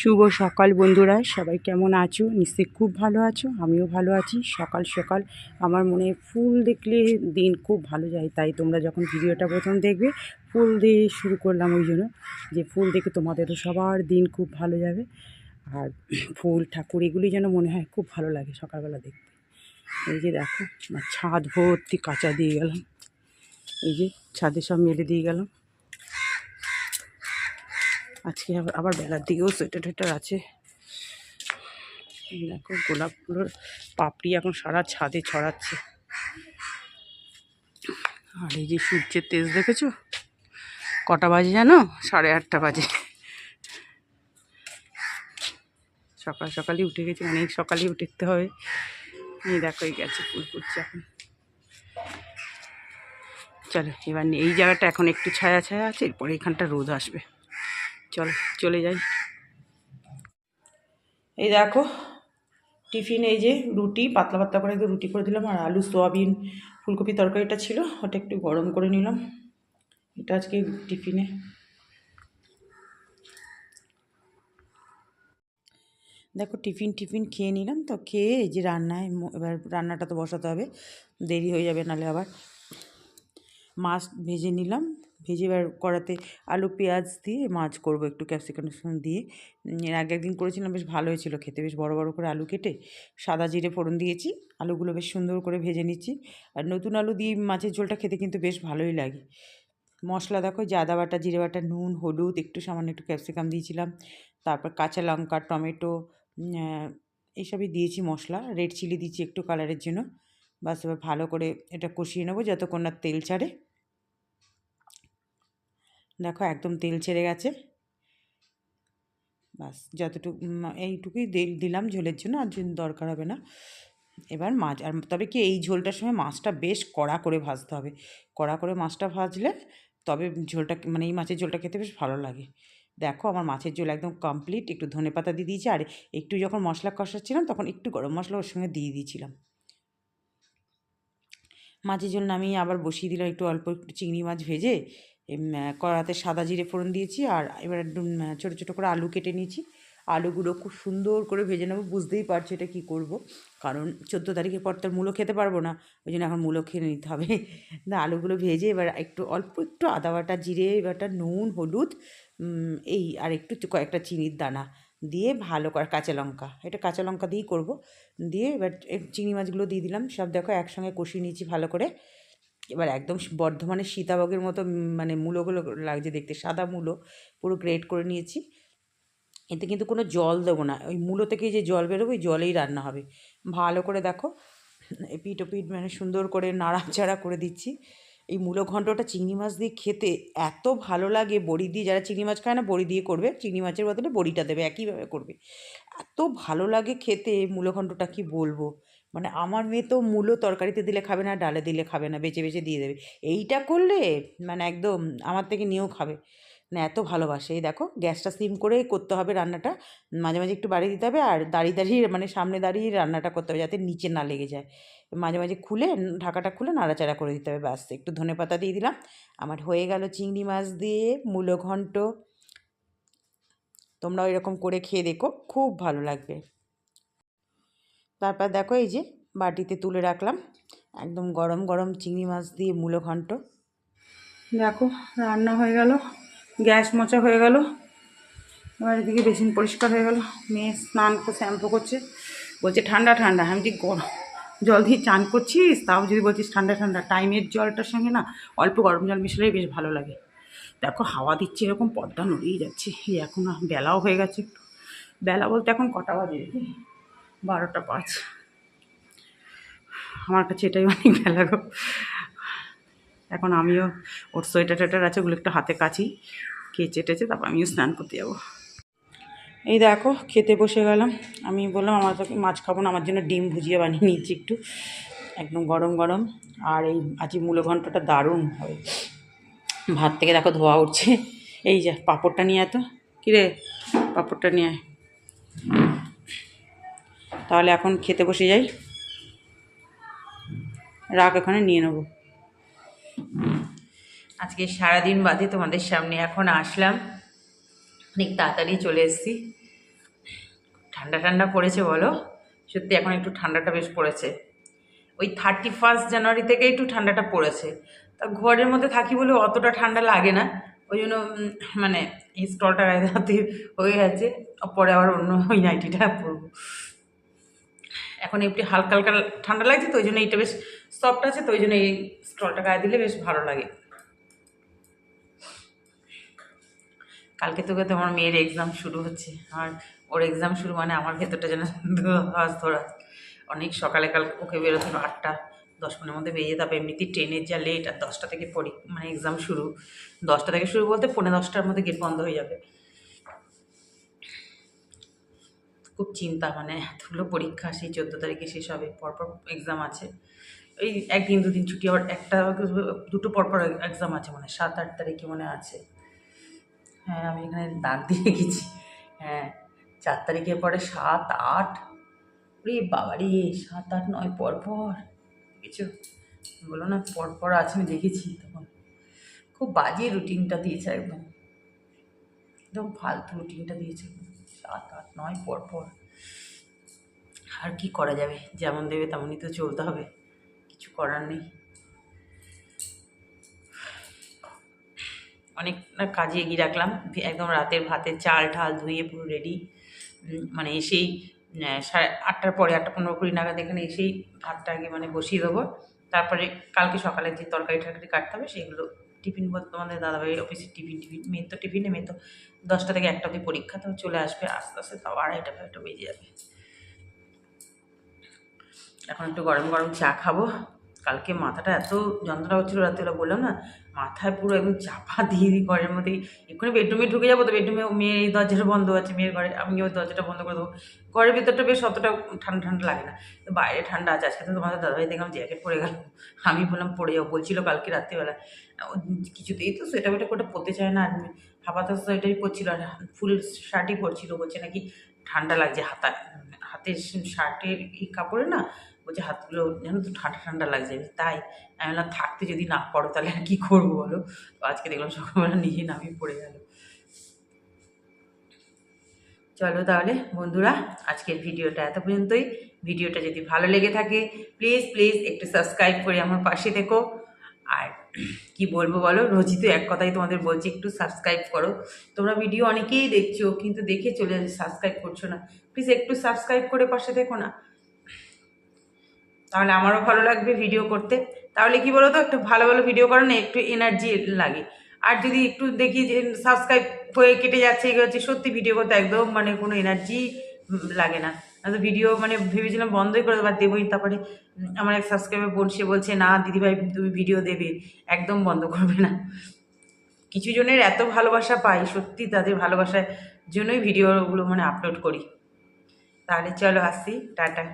শুভ সকাল বন্ধুরা, সবাই কেমন আছো? নিশ্চয়ই খুব ভালো আছো, আমিও ভালো আছি। সকাল সকাল আমার মনে ফুল দেখলে দিন খুব ভালো যায়, তাই তোমরা যখন ভিডিওটা প্রথম দেখবে, ফুল দিয়ে শুরু করলাম ওই জন্য যে ফুল দেখে তোমাদেরও সবার দিন খুব ভালো যাবে। আর ফুল, ঠাকুর, এগুলি যেন মনে হয় খুব ভালো লাগে সকালবেলা দেখতে। এই যে দেখো ছাদ ভর্তি কাঁচা দিয়ে গেলাম। এই যে ছাদে সব মেলে দিয়ে গেলাম। আজকে আবার বেলার দিকেও সোয়েটার টোয়েটার আছে। দেখো গোলাপগুলোর পাপড়ি এখন সারা ছাদে ছড়াচ্ছে। আর এই যে সূর্যের তেজ দেখেছ? কটা বাজে জানো? সাড়ে আটটা বাজে। সকাল সকালই উঠে গেছি, অনেক সকালেই উঠতে হবে। এই দেখো, এই গেছে, ফুল ফুটছে এখন। চলো, এবার এই জায়গাটা এখন একটু ছায়া ছায়া আছে, এরপরে এখানটা রোদ আসবে। চলো, চলে যাই। এই দেখো, টিফিন এই যে রুটি, পাতলা পাতলা করে রুটি করে দিলাম, আর আলু, সোয়াবিন, ফুলকপি তরকারিটা ছিল, ওটা একটু গরম করে নিলাম। এটা আজকে টিফিনে। দেখো, টিফিন টিফিন খেয়ে নিলাম, তো খেয়ে এই যে রান্নায় এবার রান্নাটা তো বসাতে হবে, দেরি হয়ে যাবে নাহলে আবার। মাছ ভেজে নিলাম ভেজে এবার করাতে আলু, পেঁয়াজ দিয়ে মাছ করব একটু ক্যাপসিকাম দিয়ে। এর আগে একদিন করেছিলাম, বেশ ভালো হয়েছিল খেতে, বেশ বড় বড় করে আলু কেটে সাদা জিরে ফোড়ন দিয়েছি, আলুগুলো বেশ সুন্দর করে ভেজে নিচ্ছি। আর নতুন আলু দিয়ে মাছের ঝোলটা খেতে কিন্তু বেশ ভালোই লাগে। মশলা দেখো আদা বাটা, জিরে বাটা, নুন, হলুদ, একটু সামান্য একটু ক্যাপসিকাম দিয়েছিলাম। তারপর কাঁচা লঙ্কা, টমেটো এইসবই দিয়েছি মশলা। রেড চিলি দিচ্ছি একটু কালারের জন্য। বাস এবার ভালো করে এটা কষিয়ে নেব, যতক্ষণ না তেল ছাড়ে। দেখো একদম তেল ছেড়ে গেছে। বাস যতটুকু এইটুকুই দিলাম ঝোলের জন্য, আর জন্য দরকার হবে না। এবার মাছ, আর তবে কি এই ঝোলটার সময় মাছটা বেশ কড়া করে ভাজতে হবে। কড়া করে মাছটা ভাজলে তবে ঝোলটা মানে এই মাছের ঝোলটা খেতে বেশ ভালো লাগে। দেখো আমার মাছের ঝোল একদম কমপ্লিট একটু ধনে পাতা দিয়ে দিয়েছি, আর একটু যখন মশলা কষাচ্ছিলাম তখন একটু গরম মশলা ওর সঙ্গে দিয়ে দিয়েছিলাম। মাছের ঝোল নামিয়ে আবার বসিয়ে দিলাম, একটু অল্প একটু চিংড়ি মাছ ভেজে কড়াতে সাদা জিরে ফোড়ন দিয়েছি আর এবার ছোটো ছোটো করে আলু কেটে নিয়েছি। আলুগুলো খুব সুন্দর করে ভেজে নেব, বুঝতেই পারছি এটা কী করব। কারণ চোদ্দ তারিখের পর তো মূলো খেতে পারব না, ওই জন্য এখন মূলো খেয়ে নিতে হবে। না, আলুগুলো ভেজে এবার একটু, অল্প একটু আদা বাটা, জিরে বাটা, নুন, হলুদ এই আর একটু কয়েকটা চিনির দানা দিয়ে ভালো করে কাঁচা লঙ্কা, এটা কাঁচা লঙ্কা দিয়েই করব। দিয়ে এবার চিংড়ি মাছগুলো দিয়ে দিলাম, সব দেখো একসঙ্গে কষিয়ে নিয়েছি ভালো করে। এবার একদম বর্ধমানের সীতাভোগের মতো মানে মূলোগুলো লাগছে দেখতে, সাদা মূলো, পুরো গ্রেট করে নিয়েছি। এতে কিন্তু কোনো জল দেবো না, ওই মূলো থেকে যে জল বেরোবে, ওই জলেই রান্না হবে। ভালো করে দেখো এপিট ওপিট মানে সুন্দর করে নাড়াচাড়া করে দিচ্ছি। এই মূলো ঘণ্টটা চিংড়ি মাছ দিয়ে খেতে এত ভালো লাগে, বড়ি দিয়ে, যারা চিংড়ি মাছ খায় না, বড়ি দিয়ে করবে, চিংড়ি মাছের বদলে বড়িটা দেবে, একইভাবে করবে। এত ভালো লাগে খেতে, মূলো ঘন্টটা কি বলব? মানে আমার মেয়ে তো মূলো তরকারিতে দিলে খাবে না, ডালে দিলে খাবে না বেছে বেছে দিয়ে দেবে। এইটা করলে মানে একদম আমার থেকে নিয়েও খাবে। না এত ভালোবাসে। এই দেখো, গ্যাসটা সিম করে করতে হবে রান্নাটা। মাঝে মাঝে একটু বাড়িয়ে দিতে হবে আর দাঁড়িয়ে দাঁড়িয়ে মানে সামনে দাঁড়িয়ে রান্নাটা করতে হবে যাতে নিচে না লেগে যায়। মাঝে মাঝে খুলে, ঢাকাটা খুলে নাড়াচাড়া করে দিতে হবে ব্যাস। একটু ধনে পাতা দিয়ে দিলাম। আমার হয়ে গেল চিংড়ি মাছ দিয়ে মূলো ঘন্ট। তোমরাও এরকম করে খেয়ে দেখো, খুব ভালো লাগবে। তারপর দেখো এই যে বাটিতে তুলে রাখলাম। একদম গরম গরম চিংড়ি মাছ দিয়ে মূলো ঘন্ট। দেখো, রান্না হয়ে গেল, গ্যাস মোচা হয়ে গেল, এবার এদিকে বেসিন পরিষ্কার হয়ে গেল। মেয়ে স্নান করে শ্যাম্পু করছে, বলছে ঠান্ডা ঠান্ডা। আমি যে গরম, জল দিয়ে চান করছিস? তাও যদি বলছিস ঠান্ডা ঠান্ডা। টাইমের জলটার সঙ্গে না অল্প গরম জল মিশলেই বেশ ভালো লাগে। দেখো, হাওয়া দিচ্ছে এরকম পর্দা নড়িয়ে যাচ্ছে। এখন বেলাও হয়ে গেছে একটু। বেলা বলতে এখন কটা বাজে দেখি বারোটা পাঁচ। আমার কাছে এটাই অনেক বেলা গো। এখন আমিও ওর সোয়েটার টোয়েটার আছে, ওগুলো একটু হাতে কাছি কেচে টেচে তারপর আমিও স্নান করতে যাব। এই দেখো, খেতে বসে গেলাম। আমি বললাম, আমার তো মাছ খাব না, আমার জন্য ডিম ভুজিয়ে বানিয়ে নিয়েছি একটু। একদম গরম গরম। আর এই আজ মূলো ঘন্টটা দারুণ হবে। ভাত থেকে দেখো ধোয়া উঠছে। এই যা, পাঁপড়টা নিয়ে এত কিরে, পাঁপড়টা নিয়ে তাহলে এখন খেতে বসে যাই। রাখ এখানে নিয়ে নেব। আজকে সারাদিন বাদে তোমাদের সামনে এখন আসলাম। অনেক তাড়াতাড়ি চলে এসেছি। ঠান্ডা ঠান্ডা পড়েছে বলো? সত্যি এখন একটু ঠান্ডাটা বেশ পড়েছে। ওই থার্টি ফার্স্ট জানুয়ারি থেকে একটু ঠান্ডাটা পড়েছে। তা ঘরের মধ্যে থাকি বলে অতটা ঠান্ডা লাগে না। ওই জন্য মানে এই স্টলটা হয়ে গেছে। পরে আবার অন্য ওই নাইটিটা পরবো। এখন একটু হালকা হালকা ঠান্ডা লাগছে, তো ওই জন্য এইটা বেশ সফট আছে, তো ওই জন্য এই স্টলটা গায়ে দিলে বেশ ভালো লাগে। কালকে তোকে তো আমার মেয়ের এক্সাম শুরু হচ্ছে, আর ওর এক্সাম শুরু মানে আমার ভেতরটা যেন হাস ধরা। অনেক সকালে কাল ওকে বেরোতে আটটা, দশ মিনিটের মধ্যে বেরিয়ে যাবে এমনিতেই ট্রেনের যা লেট আর দশটা থেকে পরি মানে এক্সাম শুরু। দশটা থেকে শুরু বলতে পৌনে দশটার মধ্যে গেট বন্ধ হয়ে যাবে। খুব চিন্তা মানে এতগুলো পরীক্ষা, সেই চোদ্দ তারিখে শেষ হবে, পরপর এক্সাম আছে। এই একদিন, দুদিন ছুটি, আবার একটা দুটো পরপর এক্সাম আছে মানে সাত, আট তারিখে মনে আছে। হ্যাঁ আমি এখানে দাগ দিয়ে গেছি। হ্যাঁ চার তারিখের পরে সাত, আট। রে বাবারে, সাত, আট, নয় পর পর কিছু বলো না, পরপর পর আছে, আমি দেখেছি তখন। খুব বাজে রুটিনটা দিয়েছে একদম। একদম ফালতু রুটিনটা দিয়েছে। সাত আট নয়, পর পর। আর কি করা যাবে? যেমন দেবে তেমনই তো চলতে হবে। কিছু করার নেই। অনেক কাজে এগিয়ে রাখলাম। একদম রাতের ভাতের চাল ঠাল ধুয়ে পুরো রেডি মানে এসেই সাড়ে আটটার পরে আটটা পনেরো কুড়ি নাগাদ এখানে এসেই ভাতটা আগে মানে বসিয়ে দেবো। তারপরে কালকে সকালে যে তরকারি টরকারি কাটতে হবে, সেগুলো টিফিন বলতো আমাদের দাদাভাই অফিসে টিফিন টিফিন মেয়ে তো টিফিনে মেয়ে তো দশটা থেকে একটা অবধি পরীক্ষা, তো চলে আসবে, আস্তে আস্তে তাও আড়াইটা ফাইটা বেজে যাবে। এখন একটু গরম গরম চা খাব। কালকে মাথাটা এত যন্ত্রণা হচ্ছিল রাত্রিবেলা, বললাম না, মাথায় পুরো একদম চাপা দিয়ে দিই ঘরের মধ্যে এক্ষুনি বেডরুমে ঢুকে যাব তো বেডরুমে মেয়ের দরজাটা বন্ধ আছে, মেয়ের ঘরে, আমি ওই দরজাটা বন্ধ করে দেবো। ঘরের ভিতরটা বেশ অতটা ঠান্ডা ঠান্ডা লাগে না। তো বাইরে ঠান্ডা আছে, আজকে তো তোমাদের দাদাভাই দেখলাম জ্যাকেট পরে গেল। আমি বললাম পরে যাও। বলছিল কালকে রাত্রিবেলা। কিছুতেই তো সোয়েটার ওয়েটার করে পরতে চায় না, আর হাফাতা সোয়েটারই পরছিল, আর ফুল শার্টই পরছিল। বলছে নাকি ঠান্ডা লাগছে, হাতা হাতের শার্টের এই কাপড়ে না বলছে হাতগুলো যেন তো ঠান্ডা ঠান্ডা লাগছে তাই আমি বললাম, থাকতে যদি না পড়ো তাহলে আর কী করব বলো? তো আজকে দেখলাম সকালবেলা নিজে নামিয়ে পড়ে গেল। চলো তাহলে বন্ধুরা, আজকের ভিডিওটা এত পর্যন্তই। ভিডিওটা যদি ভালো লেগে থাকে প্লিজ প্লিজ একটু সাবস্ক্রাইব করে আমার পাশে দেখো আর কি বলব বলো, রোজই তো এক কথাই তোমাদের বলছি, একটু সাবস্ক্রাইব করো। তোমরা ভিডিও অনেকেই দেখছ, কিন্তু দেখে চলে সাবস্ক্রাইব করছ না। প্লিজ একটু সাবস্ক্রাইব করে পাশে দেখো না। তাহলে আমারও ভালো লাগবে ভিডিও করতে। তাহলে কি বলো তো একটু ভালো ভালো ভিডিও করো না, একটু এনার্জি লাগে। আর যদি একটু দেখি যে সাবস্ক্রাইব হয়ে কেটে যাচ্ছে, এগুলো হচ্ছে সত্যি ভিডিও করতে একদম মানে কোনো এনার্জি লাগে না। তো ভিডিও মানে ভেবেছিলাম বন্ধই করে দেবার দেবোই। তারপরে আমার এক সাবস্ক্রাইবার বোন, সে বলছে, না দিদিভাই, তুমি ভিডিও দেবে, একদম বন্ধ করবে না। কিছু জনের এত ভালোবাসা পাই, সত্যি তাদের ভালোবাসার জন্যই ভিডিওগুলো মানে আপলোড করি। তাহলে চলো আসি, টাটা।